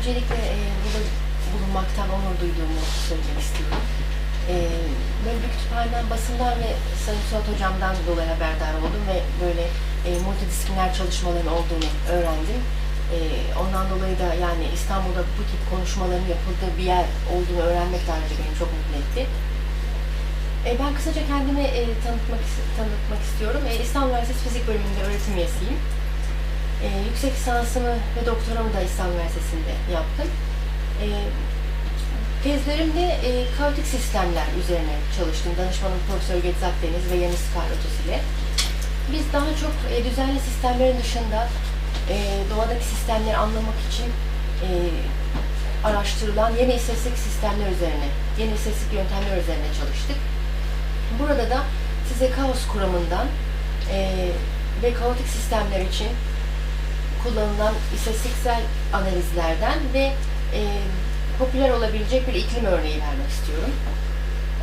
öncelikle e, burada bulunmaktan onur duyduğumu söylemek istiyorum. E, böyle bir kütüphaneden, basından ve Sayın Suat Hocam'dan dolayı haberdar oldum ve böyle e, multidisipliner çalışmaların olduğunu öğrendim. E, ondan dolayı da yani İstanbul'da bu tip konuşmaların yapıldığı bir yer olduğunu öğrenmek de ayrıca beni çok mutlu etti. E, ben kısaca kendimi e, tanıtmak, tanıtmak istiyorum. E, İstanbul Üniversitesi Fizik Bölümünde öğretim üyesiyim. E, yüksek lisansımı ve doktoramı da İstanbul Üniversitesi'nde yaptım. E, tezlerimde e, kaotik sistemler üzerine çalıştım. Danışmanım Profesör Getz Akdeniz ve Yanis Karlotos ile. Biz daha çok e, düzenli sistemlerin dışında e, doğadaki sistemleri anlamak için e, araştırılan yeni istatistik sistemler üzerine, yeni istatistik yöntemler üzerine çalıştık. Burada da size kaos kuramından e, ve kaotik sistemler için kullanılan istatistiksel analizlerden ve e, popüler olabilecek bir iklim örneği vermek istiyorum.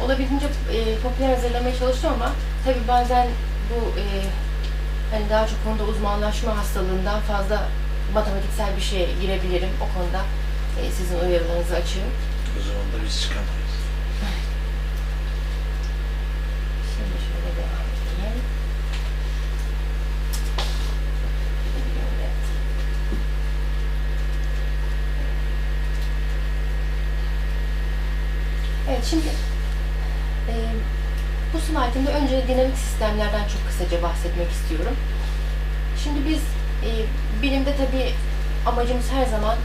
Olabildiğince e, popüler hazırlamaya çalıştım ama tabii bazen bu e, hani daha çok konuda uzmanlaşma hastalığından fazla matematiksel bir şeye girebilirim. O konuda e, sizin uyarılarınızı açığım. O zaman da biz çıkamayız. Şimdi şöyle devam edeyim. Evet. Evet şimdi e, bu slaytımda önce dinamik sistemlerden çok kısaca bahsetmek istiyorum. Şimdi biz e, bilimde tabii amacımız her zaman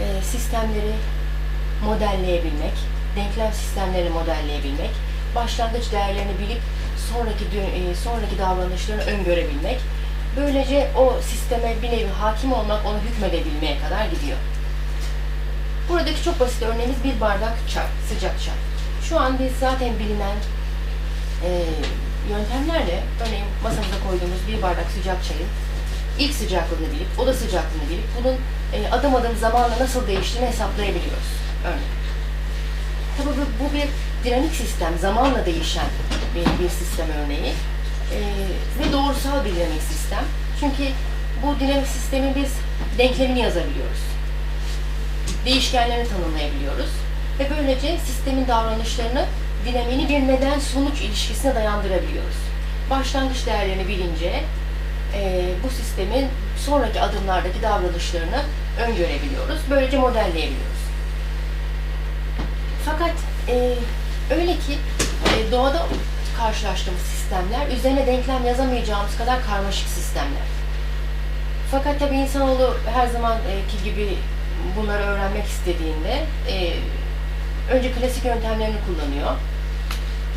e, sistemleri modelleyebilmek, denklem sistemlerini modelleyebilmek, başlangıç değerlerini bilip sonraki e, sonraki davranışlarını öngörebilmek. Böylece o sisteme bir nevi hakim olmak, onu hükmedebilmeye kadar gidiyor. Buradaki çok basit örneğimiz bir bardak çay, sıcak çay. Şu an biz zaten bilinen e, yöntemlerle, örneğin masamıza koyduğumuz bir bardak sıcak çayın ilk sıcaklığını bilip, oda sıcaklığını bilip bunun e, adım adım zamanla nasıl değiştiğini hesaplayabiliyoruz. Örneğin. Tabii bu, bu bir dinamik sistem, zamanla değişen bir, bir sistem örneği. E, ve doğrusal bir dinamik sistem. Çünkü bu dinamik sistemin biz denklemini yazabiliyoruz. Değişkenlerini tanımlayabiliyoruz. Ve böylece sistemin davranışlarını dinamiğini bir neden-sonuç ilişkisine dayandırabiliyoruz. Başlangıç değerlerini bilince e, bu sistemin sonraki adımlardaki davranışlarını öngörebiliyoruz. Böylece modelleyebiliyoruz. Fakat e, öyle ki e, doğada karşılaştığımız sistemler üzerine denklem yazamayacağımız kadar karmaşık sistemler. Fakat tabii insanoğlu her zamanki gibi bunları öğrenmek istediğinde e, önce klasik yöntemlerini kullanıyor.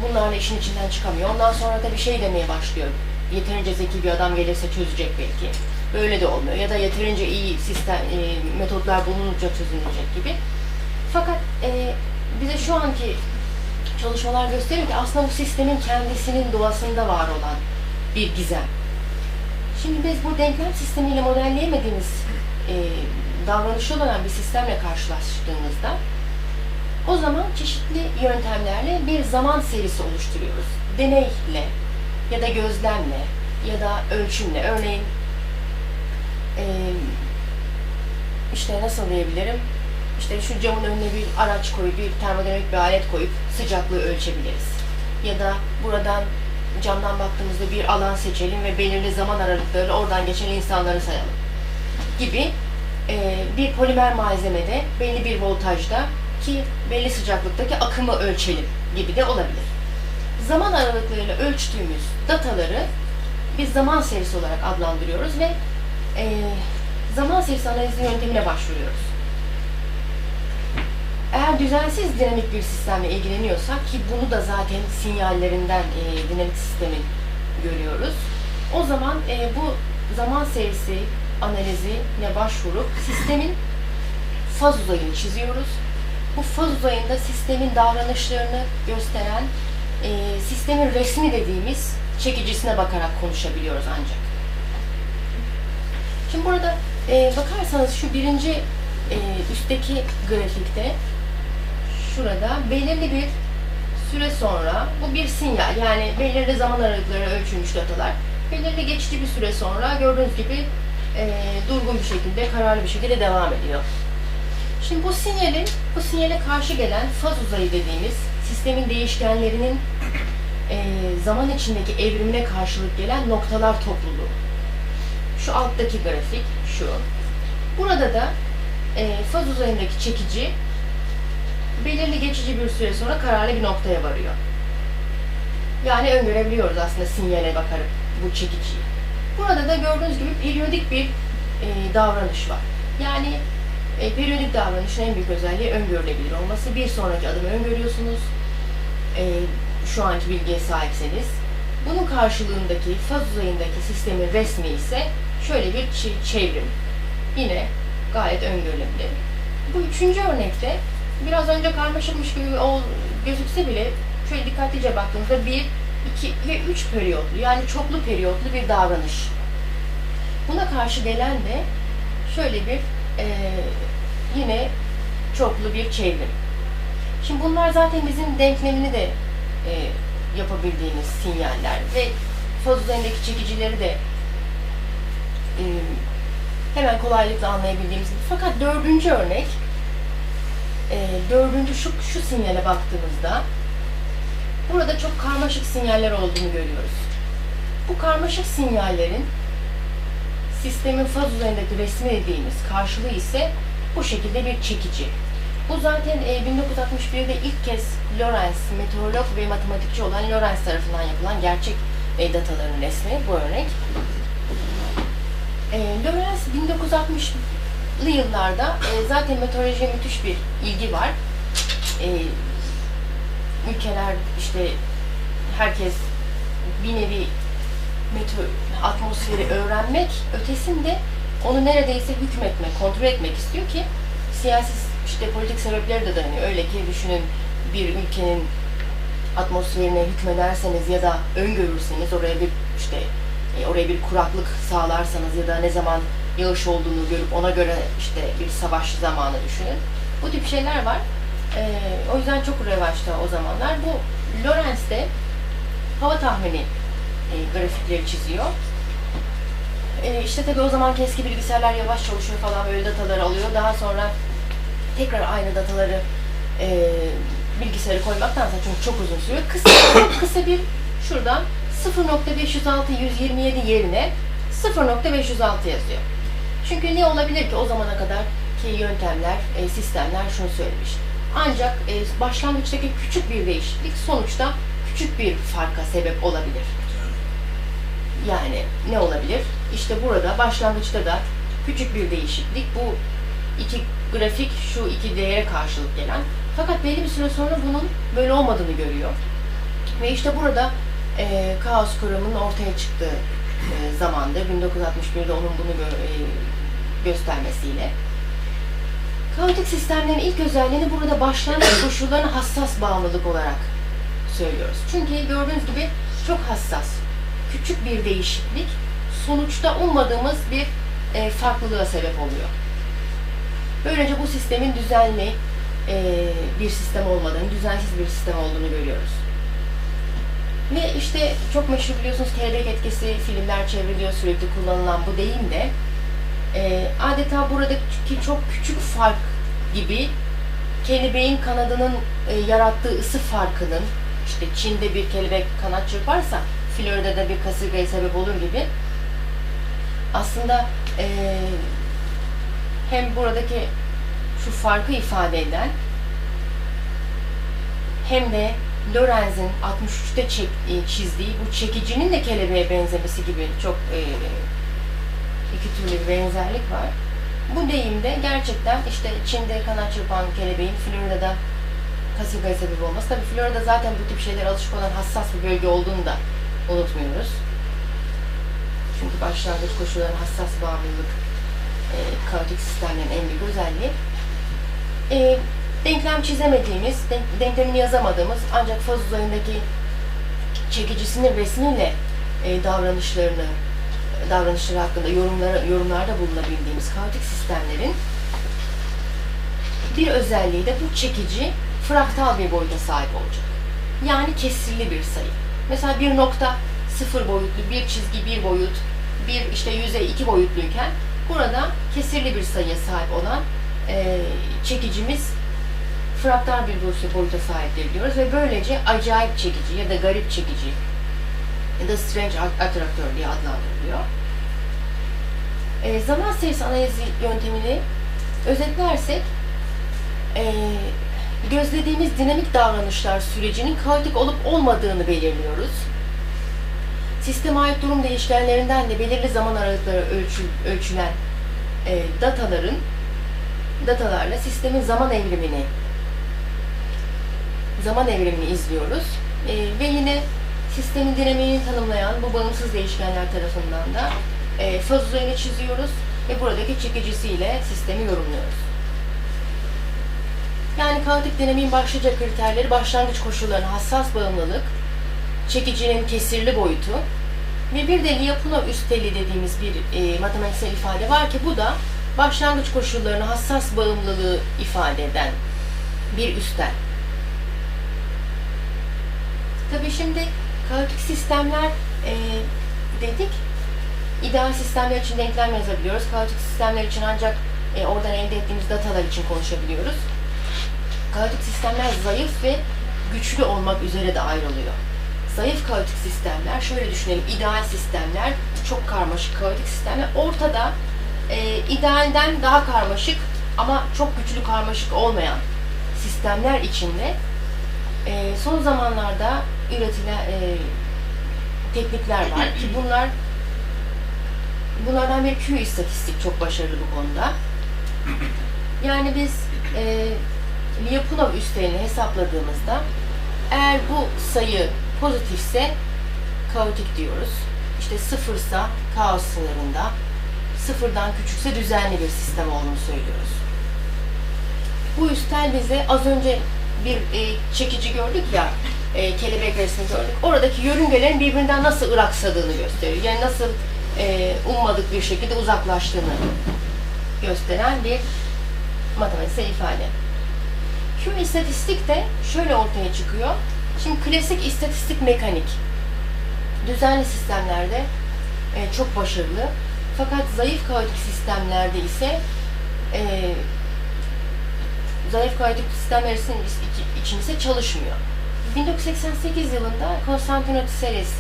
Bunlarla işin içinden çıkamıyor. Ondan sonra da bir şey demeye başlıyor. Yeterince zeki bir adam gelirse çözecek belki. Böyle de olmuyor. Ya da yeterince iyi sistem e, metotlar bulununca çözülecek gibi. Fakat e, bize şu anki çalışmalar gösteriyor ki aslında bu sistemin kendisinin doğasında var olan bir gizem. Şimdi biz bu denklem sistemiyle modelleyemediğimiz e, davranışı olan bir sistemle karşılaştığımızda o zaman çeşitli yöntemlerle bir zaman serisi oluşturuyoruz. Deneyle ya da gözlemle ya da ölçümle. Örneğin işte nasıl diyebilirim? İşte şu camın önüne bir araç koyup, bir termodinamik bir alet koyup sıcaklığı ölçebiliriz. Ya da buradan camdan baktığımızda bir alan seçelim ve belirli zaman aralıklarıyla oradan geçen insanları sayalım. Gibi e, bir polimer malzemede belli bir voltajda ki belli sıcaklıktaki akımı ölçelim gibi de olabilir. Zaman aralıklarıyla ölçtüğümüz dataları biz zaman serisi olarak adlandırıyoruz ve e, zaman serisi analizi yöntemine başvuruyoruz. Eğer düzensiz dinamik bir sistemle ilgileniyorsak ki bunu da zaten sinyallerinden e, dinamik sistemin görüyoruz. O zaman e, bu zaman serisi analizine başvurup sistemin faz uzayını çiziyoruz. Bu faz uzayında sistemin davranışlarını gösteren e, sistemin resmi dediğimiz çekicisine bakarak konuşabiliyoruz ancak. Şimdi burada e, bakarsanız şu birinci e, üstteki grafikte şurada belirli bir süre sonra bu bir sinyal yani belirli zaman aralıkları ölçülmüş datalar belirli geçici bir süre sonra gördüğünüz gibi e, durgun bir şekilde kararlı bir şekilde devam ediyor. Şimdi bu sinyalin, bu sinyale karşı gelen faz uzayı dediğimiz sistemin değişkenlerinin eee, zaman içindeki evrimine karşılık gelen noktalar topluluğu. Şu alttaki grafik şu. Burada da eee, faz uzayındaki çekici belirli geçici bir süre sonra kararlı bir noktaya varıyor. Yani öngörebiliyoruz aslında sinyale bakarak bu çekiciyi. Burada da gördüğünüz gibi periyodik bir eee, davranış var. Yani e, periyodik davranışın en büyük özelliği öngörülebilir olması. Bir sonraki adımı öngörüyorsunuz. E, şu anki bilgiye sahipseniz. Bunun karşılığındaki faz uzayındaki sistemin resmi ise şöyle bir çevrim. Yine gayet öngörülebilir. Bu üçüncü örnekte biraz önce karmaşıkmış gibi gözükse bile şöyle dikkatlice baktığımızda bir, iki ve üç periyotlu yani çoklu periyotlu bir davranış. Buna karşı gelen de şöyle bir e, yine çoklu bir çevrim. Şimdi bunlar zaten bizim denklemini de e, yapabildiğimiz sinyaller ve faz üzerindeki çekicileri de e, hemen kolaylıkla anlayabildiğimiz. Fakat dördüncü örnek, e, dördüncü şu, şu sinyale baktığımızda burada çok karmaşık sinyaller olduğunu görüyoruz. Bu karmaşık sinyallerin sistemin faz üzerindeki resmi dediğimiz karşılığı ise bu şekilde bir çekici. Bu zaten e, 1961'de ilk kez Lorenz, meteorolog ve matematikçi olan Lorenz tarafından yapılan gerçek e, dataların resmi bu örnek. E, Lorenz 1960'lı yıllarda e, zaten meteorolojiye müthiş bir ilgi var. Ülkeler işte herkes bir nevi meteo atmosferi öğrenmek ötesinde onu neredeyse hükmetmek, kontrol etmek istiyor ki siyasi işte politik sebepleri de dayanıyor. Öyle ki düşünün bir ülkenin atmosferine hükmederseniz ya da öngörürseniz oraya bir işte e, oraya bir kuraklık sağlarsanız ya da ne zaman yağış olduğunu görüp ona göre işte bir savaş zamanı düşünün. Bu tip şeyler var. E, o yüzden çok revaçta o zamanlar. Bu Lorenz de hava tahmini e, grafikleri çiziyor. E, işte tabii o zaman eski bilgisayarlar yavaş çalışıyor falan böyle dataları alıyor. Daha sonra tekrar aynı dataları e, bilgisayara koymaktansa çünkü çok uzun sürüyor. Kısa, kısa bir şuradan 0.506 127 yerine 0.506 yazıyor. Çünkü ne olabilir ki o zamana kadar ki yöntemler, e, sistemler şunu söylemiş. Ancak e, başlangıçtaki küçük bir değişiklik sonuçta küçük bir farka sebep olabilir. Yani ne olabilir? İşte burada başlangıçta da küçük bir değişiklik. Bu iki grafik şu iki değere karşılık gelen. Fakat belli bir süre sonra bunun böyle olmadığını görüyor. Ve işte burada e, kaos kuramının ortaya çıktığı e, zamandır. 1961'de onun bunu gö- e, göstermesiyle. Kaotik sistemlerin ilk özelliğini burada başlangıç koşullarına hassas bağımlılık olarak söylüyoruz. Çünkü gördüğünüz gibi çok hassas. Küçük bir değişiklik sonuçta ummadığımız bir e, farklılığa sebep oluyor. Böylece bu sistemin düzenli e, bir sistem olmadığını, düzensiz bir sistem olduğunu görüyoruz. Ve işte çok meşhur biliyorsunuz kelebek etkisi filmler çevriliyor sürekli kullanılan bu deyim de e, adeta buradaki çok küçük fark gibi kelebeğin kanadının e, yarattığı ısı farkının işte Çin'de bir kelebek kanat çırparsa Florida'da bir kasırgaya sebep olur gibi. Aslında e, hem buradaki şu farkı ifade eden hem de Lorenz'in 63'te çek, e, çizdiği bu çekicinin de kelebeğe benzemesi gibi çok e, iki türlü bir benzerlik var. Bu deyimde gerçekten işte Çin'de kanat çırpan kelebeğin Florida'da kasırgaya sebep olması. Tabii Florida zaten bu tip şeylere alışık olan hassas bir bölge olduğunu da unutmuyoruz. Çünkü başlangıç koşullarına hassas bağımlılık e, kaotik sistemlerin en büyük özelliği. E, denklem çizemediğimiz, denk, denklemini yazamadığımız ancak faz uzayındaki çekicisinin resmiyle e, davranışlarını davranışları hakkında yorumlara, yorumlarda bulunabildiğimiz kaotik sistemlerin bir özelliği de bu çekici fraktal bir boyuta sahip olacak. Yani kesirli bir sayı. Mesela bir nokta sıfır boyutlu, bir çizgi bir boyut, bir işte yüzey iki boyutluyken burada kesirli bir sayıya sahip olan e, çekicimiz fraktal bir boyuta, sahiptir diyoruz ve böylece acayip çekici ya da garip çekici ya da strange attraktör diye adlandırılıyor. E, zaman serisi analizi yöntemini özetlersek e, gözlediğimiz dinamik davranışlar sürecinin kaotik olup olmadığını belirliyoruz. Sisteme ait durum değişkenlerinden de belirli zaman aralıkları ölçü, ölçülen e, dataların datalarla sistemin zaman evrimini zaman evrimini izliyoruz. E, ve yine sistemin dinamiğini tanımlayan bu bağımsız değişkenler tarafından da e, faz üzerine çiziyoruz ve buradaki çekicisiyle sistemi yorumluyoruz. Yani kaotik dinamiğin başlıca kriterleri başlangıç koşullarına hassas bağımlılık, çekicinin kesirli boyutu ve bir de Lyapunov üsteli dediğimiz bir e, matematiksel ifade var ki bu da başlangıç koşullarına hassas bağımlılığı ifade eden bir üstel. Tabii şimdi kaotik sistemler e, dedik. İdeal sistemler için denklem yazabiliyoruz. Kaotik sistemler için ancak e, oradan elde ettiğimiz datalar için konuşabiliyoruz. Kaotik sistemler zayıf ve güçlü olmak üzere de ayrılıyor. Zayıf kaotik sistemler, şöyle düşünelim, ideal sistemler, çok karmaşık kaotik sistemler, ortada e, idealden daha karmaşık ama çok güçlü karmaşık olmayan sistemler içinde e, son zamanlarda üretilen e, teknikler var ki bunlar bunlardan bir Q istatistik çok başarılı bu konuda. Yani biz e, Lyapunov üstelini hesapladığımızda eğer bu sayı pozitifse kaotik diyoruz. İşte sıfırsa kaos sınırında, sıfırdan küçükse düzenli bir sistem olduğunu söylüyoruz. Bu üstel bize az önce bir e, çekici gördük ya, e, kelebek resmi gördük. Oradaki yörüngelerin birbirinden nasıl ıraksadığını gösteriyor. Yani nasıl e, ummadık bir şekilde uzaklaştığını gösteren bir matematiksel ifade. Q istatistik de şöyle ortaya çıkıyor. Şimdi klasik istatistik mekanik düzenli sistemlerde e, çok başarılı. Fakat zayıf kaotik sistemlerde ise e, zayıf kaotik sistemler için ise çalışmıyor. 1988 yılında Konstantino Tseres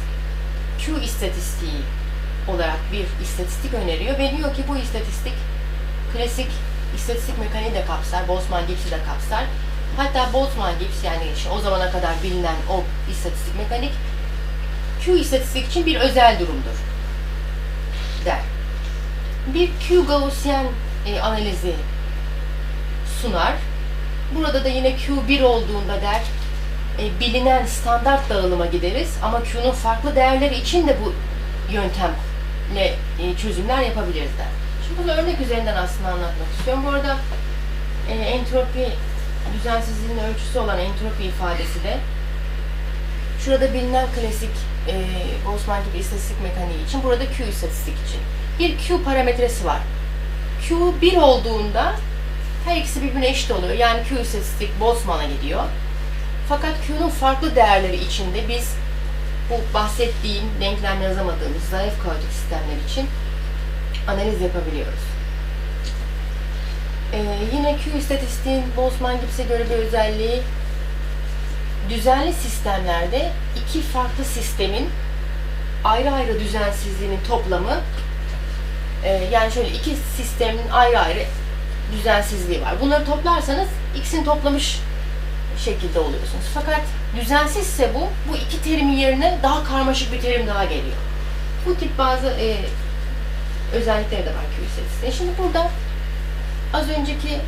Q istatistiği olarak bir istatistik öneriyor ve diyor ki bu istatistik klasik istatistik mekaniği de kapsar, Boltzmann-Gibbs'i de kapsar. Hatta Boltzmann-Gibbs yani işte o zamana kadar bilinen o istatistik mekanik Q istatistik için bir özel durumdur der. Bir Q Gaussian e, analizi sunar. Burada da yine Q1 olduğunda der e, bilinen standart dağılıma gideriz ama Q'nun farklı değerleri için de bu yöntemle e, çözümler yapabiliriz der. Şimdi bunu örnek üzerinden aslında anlatmak istiyorum. Bu arada e, entropi düzensizliğin ölçüsü olan entropi ifadesi de şurada bilinen klasik e, Boltzmann gibi istatistik mekaniği için burada Q istatistik için. Bir Q parametresi var. Q 1 olduğunda her ikisi birbirine eşit oluyor. Yani Q istatistik Boltzmann'a gidiyor. Fakat Q'nun farklı değerleri içinde biz bu bahsettiğim denklem yazamadığımız zayıf kaotik sistemler için analiz yapabiliyoruz. Ee, yine Q istatistiğin Boltzmann Gibbs'e göre bir özelliği düzenli sistemlerde iki farklı sistemin ayrı ayrı düzensizliğinin toplamı e, yani şöyle iki sistemin ayrı ayrı düzensizliği var. Bunları toplarsanız ikisini toplamış şekilde oluyorsunuz. Fakat düzensizse bu, bu iki terimin yerine daha karmaşık bir terim daha geliyor. Bu tip bazı e, özellikleri de var Q istatistiğinin. Şimdi burada az önceki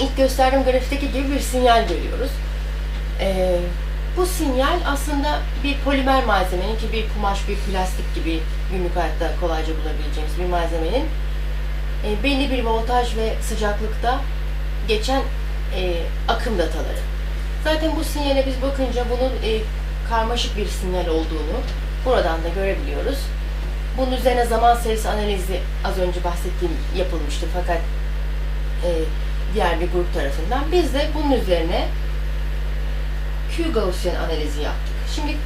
ilk gösterdiğim grafikteki gibi bir sinyal görüyoruz. Ee, bu sinyal aslında bir polimer malzemenin ki bir kumaş, bir plastik gibi günlük hayatta kolayca bulabileceğimiz bir malzemenin e, belli bir voltaj ve sıcaklıkta geçen e, akım dataları. Zaten bu sinyale biz bakınca bunun e, karmaşık bir sinyal olduğunu buradan da görebiliyoruz. Bunun üzerine zaman serisi analizi az önce bahsettiğim yapılmıştı fakat e, diğer bir grup tarafından. Biz de bunun üzerine Q Gaussian analizi yaptık. Şimdi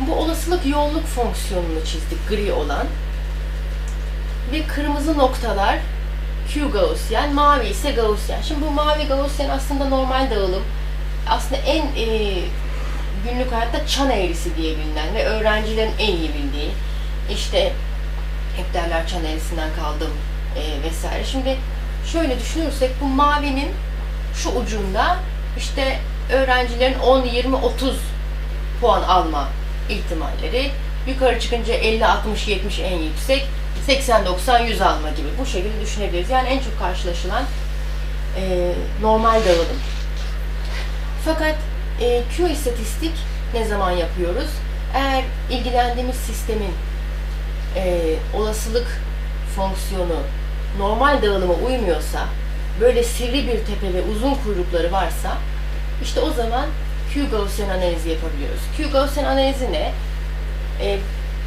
bu olasılık yoğunluk fonksiyonunu çizdik gri olan ve kırmızı noktalar Q Gaussian, mavi ise Gaussian. Şimdi bu mavi Gaussian aslında normal dağılım. Aslında en e, günlük hayatta çan eğrisi diye bilinen ve öğrencilerin en iyi bildiği. İşte hep derler çan eğrisinden kaldım e, vesaire. Şimdi şöyle düşünürsek bu mavinin şu ucunda işte öğrencilerin 10, 20, 30 puan alma ihtimalleri. Yukarı çıkınca 50, 60, 70 en yüksek. 80, 90, 100 alma gibi. Bu şekilde düşünebiliriz. Yani en çok karşılaşılan e, normal dağılım. Fakat e, Q istatistik ne zaman yapıyoruz? Eğer ilgilendiğimiz sistemin e, olasılık fonksiyonu normal dağılıma uymuyorsa, böyle sivri bir tepe ve uzun kuyrukları varsa, işte o zaman Q Gaussian analizi yapabiliyoruz. Q Gaussian analizi ne? E,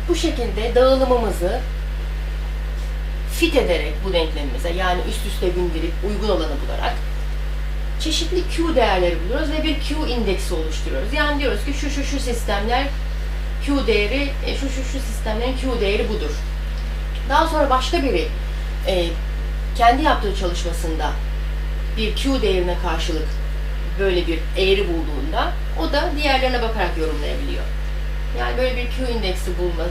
bu şekilde dağılımımızı fit ederek bu denklemimize yani üst üste bindirip uygun olanı bularak çeşitli Q değerleri buluyoruz ve bir Q indeksi oluşturuyoruz. Yani diyoruz ki şu şu şu sistemler Q değeri, e, şu şu şu sistemlerin Q değeri budur. Daha sonra başka biri e, kendi yaptığı çalışmasında bir Q değerine karşılık böyle bir eğri bulduğunda o da diğerlerine bakarak yorumlayabiliyor. Yani böyle bir Q indeksi bulma,